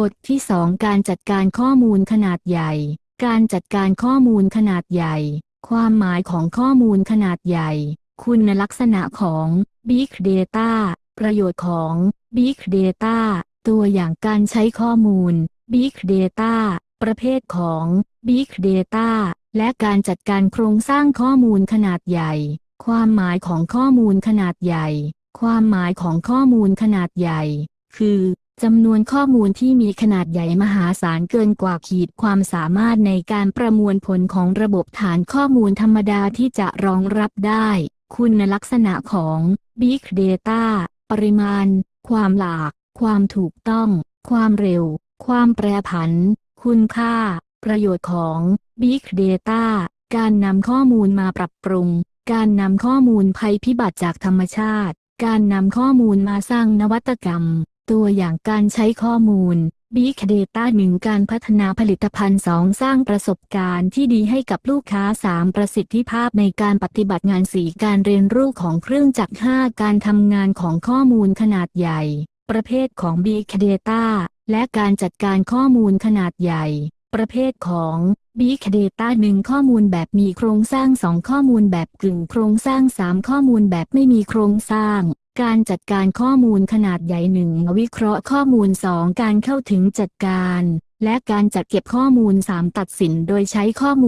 บทที่ 2 การจัดการข้อมูลขนาดใหญ่ การจัดการข้อมูลขนาดใหญ่ ความหมายของข้อมูลขนาดใหญ่ คุณลักษณะของ Big Data ประโยชน์ของ Big Data ตัวอย่างการใช้ข้อมูล Big Data ประเภทของ Big Data และการจัดการโครงสร้างข้อมูลขนาดใหญ่ ความหมายของข้อมูลขนาดใหญ่ ความหมายของข้อมูลขนาดใหญ่ คือ จำนวนข้อมูลที่มีขนาดใหญ่มหาศาลเกินกว่าขีดความสามารถในการประมวลผลของระบบฐานข้อมูลธรรมดาที่จะรองรับได้ คุณลักษณะของ Big Data ปริมาณ ความหลาก ความถูกต้อง ความเร็ว ความแปรผัน คุณค่า ประโยชน์ของ Big Data การนำข้อมูลมาปรับปรุง การนำข้อมูลภัยพิบัติจากธรรมชาติ การนำข้อมูลมาสร้างนวัตกรรม ตัวอย่างการใช้ข้อมูล Big Data 1 การพัฒนาผลิตภัณฑ์ 2 สร้างประสบการณ์ที่ดีให้กับลูกค้า 3 ประสิทธิภาพในการปฏิบัติงาน 4 การเรียนรู้ของเครื่องจักร 5 การทำงานของข้อมูลขนาดใหญ่ ประเภทของ Big Data และการจัดการข้อมูลขนาดใหญ่ ประเภทของ Big Data 1 ข้อมูลแบบมีโครงสร้าง 2 ข้อมูลแบบกึ่งโครงสร้าง 3 ข้อมูลแบบไม่มีโครงสร้าง การจัดการข้อมูลขนาดใหญ่หนึ่งวิเคราะห์ข้อมูล 2 การเข้าถึงจัดการ และการจัดเก็บข้อมูล 3 ตัดสินโดยใช้ข้อมูล